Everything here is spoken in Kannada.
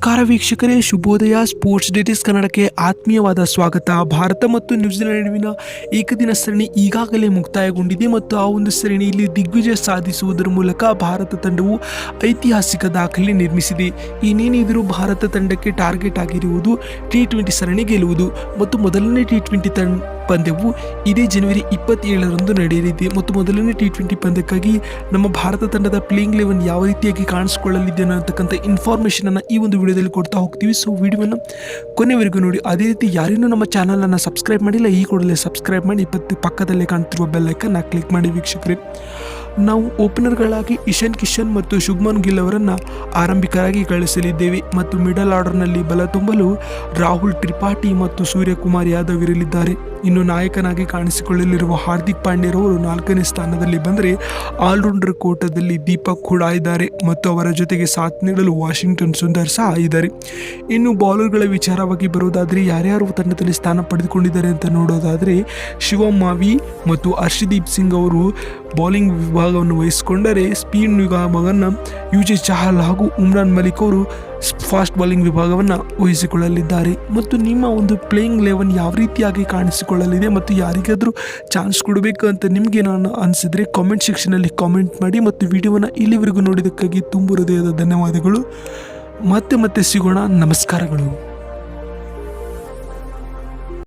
ನಮಸ್ಕಾರ ವೀಕ್ಷಕರೇ. ಶುಭೋದಯ. ಸ್ಪೋರ್ಟ್ಸ್ ಡೇಟಿಸ್ ಕನ್ನಡಕ್ಕೆ ಆತ್ಮೀಯವಾದ ಸ್ವಾಗತ. ಭಾರತ ಮತ್ತು ನ್ಯೂಜಿಲೆಂಡ್ ನಡುವಿನ ಏಕದಿನ ಸರಣಿ ಈಗಾಗಲೇ ಮುಕ್ತಾಯಗೊಂಡಿದೆ ಮತ್ತು ಆ ಒಂದು ಸರಣಿಯಲ್ಲಿ ದಿಗ್ವಿಜಯ ಸಾಧಿಸುವುದರ ಮೂಲಕ ಭಾರತ ತಂಡವು ಐತಿಹಾಸಿಕ ದಾಖಲೆ ನಿರ್ಮಿಸಿದೆ. ಏನೇನಿದ್ರೂ ಭಾರತ ತಂಡಕ್ಕೆ ಟಾರ್ಗೆಟ್ ಆಗಿರುವುದು ಟಿ ಟ್ವೆಂಟಿ ಸರಣಿ ಗೆಲ್ಲುವುದು ಮತ್ತು ಮೊದಲನೇ ಟಿ ಟ್ವೆಂಟಿ ತಂಡ ಪಂದ್ಯವು ಇದೇ ಜನವರಿ ಇಪ್ಪತ್ತೇಳರಂದು ನಡೆಯಲಿದೆ. ಮತ್ತು ಮೊದಲನೇ ಟಿ ಟ್ವೆಂಟಿ ಪಂದ್ಯಕ್ಕಾಗಿ ನಮ್ಮ ಭಾರತ ತಂಡದ ಪ್ಲೇಯಿಂಗ್ ಲೆವೆನ್ ಯಾವ ರೀತಿಯಾಗಿ ಕಾಣಿಸ್ಕೊಳ್ಳಲಿದೆ ಅನ್ನೋತಕ್ಕಂಥ ಇನ್ಫಾರ್ಮೇಷನ್ ಅನ್ನು ಈ ಒಂದು ವಿಡಿಯೋದಲ್ಲಿ ಕೊಡ್ತಾ ಹೋಗ್ತೀವಿ. ಸೊ ವಿಡಿಯೋವನ್ನು ಕೊನೆವರೆಗೂ ನೋಡಿ. ಅದೇ ರೀತಿ ಯಾರೇನೂ ನಮ್ಮ ಚಾನಲನ್ನು ಸಬ್ಸ್ಕ್ರೈಬ್ ಮಾಡಿಲ್ಲ, ಈ ಕೂಡಲೇ ಸಬ್ಸ್ಕ್ರೈಬ್ ಮಾಡಿ. ಇಪ್ಪತ್ತು ಪಕ್ಕದಲ್ಲೇ ಕಾಣ್ತಿರುವ ಬೆಲ್ಲೈಕನ್ನ ಕ್ಲಿಕ್ ಮಾಡಿ ವೀಕ್ಷಕರೇ. ನಾವು ಓಪನರ್ಗಳಾಗಿ ಇಶಾನ್ ಕಿಶನ್ ಮತ್ತು ಶುಭ್ಮನ್ ಗಿಲ್ ಅವರನ್ನು ಆರಂಭಿಕರಾಗಿ ಕಳಿಸಲಿದ್ದೇವೆ. ಮತ್ತು ಮಿಡಲ್ ಆರ್ಡರ್ನಲ್ಲಿ ಬಲ ತುಂಬಲು ರಾಹುಲ್ ತ್ರಿಪಾಠಿ ಮತ್ತು ಸೂರ್ಯಕುಮಾರ್ ಯಾದವ್ ಇರಲಿದ್ದಾರೆ. ಇನ್ನು ನಾಯಕನಾಗಿ ಕಾಣಿಸಿಕೊಳ್ಳಲಿರುವ ಹಾರ್ದಿಕ್ ಪಾಂಡ್ಯರವರು ನಾಲ್ಕನೇ ಸ್ಥಾನದಲ್ಲಿ ಬಂದರೆ ಆಲ್ರೌಂಡರ್ ಕೋಟದಲ್ಲಿ ದೀಪಕ್ ಕೂಡ ಇದ್ದಾರೆ ಮತ್ತು ಅವರ ಜೊತೆಗೆ ಸಾಥ್ ನೀಡಲು ವಾಷಿಂಗ್ಟನ್ ಸುಂದರ್ ಸಹ ಇದ್ದಾರೆ. ಇನ್ನು ಬೌಲರ್ಗಳ ವಿಚಾರವಾಗಿ ಬರೋದಾದರೆ ಯಾರ್ಯಾರು ತಂಡದಲ್ಲಿ ಸ್ಥಾನ ಪಡೆದುಕೊಂಡಿದ್ದಾರೆ ಅಂತ ನೋಡೋದಾದರೆ ಶಿವಮ್ ಮಾವಿ ಮತ್ತು ಹರ್ಷದೀಪ್ ಸಿಂಗ್ ಅವರು ಬೌಲಿಂಗ್ ವಿಭಾಗವನ್ನು ವಹಿಸಿಕೊಂಡರೆ ಸ್ಪೀಡ್ ವಿಭಾಗವನ್ನು ಯು ಜೆ ಚಹಲ್ ಹಾಗೂ ಉಮ್ರಾನ್ ಮಲಿಕ್ ಅವರು ಫಾಸ್ಟ್ ಬೌಲಿಂಗ್ ವಿಭಾಗವನ್ನು ಊಹಿಸಿಕೊಳ್ಳಲಿದ್ದಾರೆ. ಮತ್ತು ನಿಮ್ಮ ಒಂದು ಪ್ಲೇಯಿಂಗ್ ಲೆವೆನ್ ಯಾವ ರೀತಿಯಾಗಿ ಕಾಣಿಸಿಕೊಳ್ಳಲಿದೆ ಮತ್ತು ಯಾರಿಗಾದರೂ ಚಾನ್ಸ್ ಕೊಡಬೇಕು ಅಂತ ನಿಮಗೆ ನಾನು ಅನಿಸಿದರೆ ಕಾಮೆಂಟ್ ಸೆಕ್ಷನಲ್ಲಿ ಕಾಮೆಂಟ್ ಮಾಡಿ ಮತ್ತು ವಿಡಿಯೋವನ್ನು ಇಲ್ಲಿವರೆಗೂ ನೋಡಿದ್ದಕ್ಕಾಗಿ ತುಂಬ ಹೃದಯದ ಧನ್ಯವಾದಗಳು. ಮತ್ತೆ ಮತ್ತೆ ಸಿಗೋಣ. ನಮಸ್ಕಾರಗಳು.